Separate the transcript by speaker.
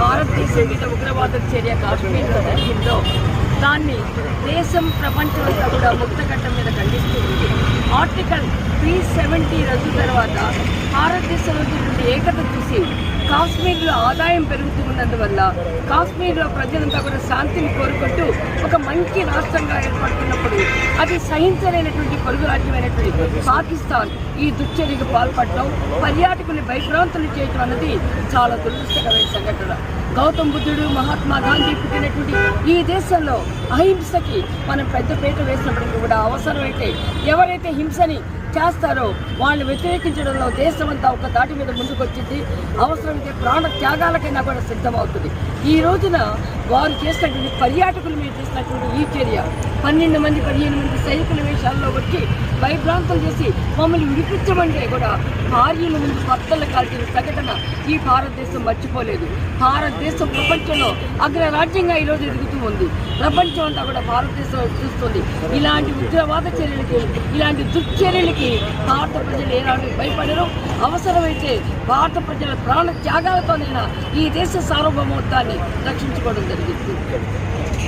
Speaker 1: భారతదేశం మీద ఉగ్రవాద చర్య కాశ్మీర్లో జరిగిందో దాన్ని దేశం ప్రపంచం అంతా కూడా ముక్తఘట్టం మీద ఖండిస్తూ ఉంది. ఆర్టికల్ త్రీ సెవెంటీ రద్దు తర్వాత భారతదేశంలో ఏకత చూసి కాశ్మీర్లో ఆదాయం పెరుగుతూ ఉన్నందువల్ల కాశ్మీర్లో ప్రజలంతా కూడా శాంతిని కోరుకుంటూ ఒక మంచి రాష్ట్రంగా ఏర్పడుతున్నప్పుడు అది సహించలేనటువంటి పొరుగు రాజ్యమైనటువంటి పాకిస్తాన్ ఈ దుర్చర్యకు పాల్పడటం పర్యాటకుల్ని భయభ్రాంతులు చేయటం అన్నది చాలా దురదృష్టకరమైన సంఘటన. గౌతమ్ బుద్ధుడు మహాత్మా గాంధీ పుట్టినటువంటి ఈ దేశంలో అహింసకి మనం పెద్దపీట వేసినప్పటికీ కూడా అవసరమైతే ఎవరైతే హింసని చేస్తారో వాళ్ళని వ్యతిరేకించడంలో దేశమంతా ఒక దాటి మీద ముందుకొచ్చింది. అవసరమైతే ప్రాణ త్యాగాలకైనా కూడా సిద్ధమవుతుంది. ఈ రోజున వారు చేసినటువంటి పర్యాటకుల మీద చేసినటువంటి ఈ చర్య. పన్నెండు మంది పదిహేను మంది సైనికుల వేషాల్లో వచ్చి భయభ్రాంతులు చేసి మమ్మల్ని విడిపించమంటే కూడా భార్యల ముందు భర్తలు కాల్చిన ప్రకటన ఈ భారతదేశం మర్చిపోలేదు. భారతదేశం ప్రపంచంలో అగ్రరాజ్యంగా ఈరోజు ఎదుగుతూ ఉంది. ప్రపంచం అంతా కూడా భారతదేశం చూస్తుంది. ఇలాంటి ఉగ్రవాద చర్యలకి ఇలాంటి దుశ్చర్యలకి భారత ప్రజలు ఏనాడు భయపడరు. అవసరమైతే భారత ప్రజల ప్రాణ త్యాగాలతోనైనా ఈ దేశ సార్వభౌమత్వాన్ని రక్షించుకోవడం జరిగింది.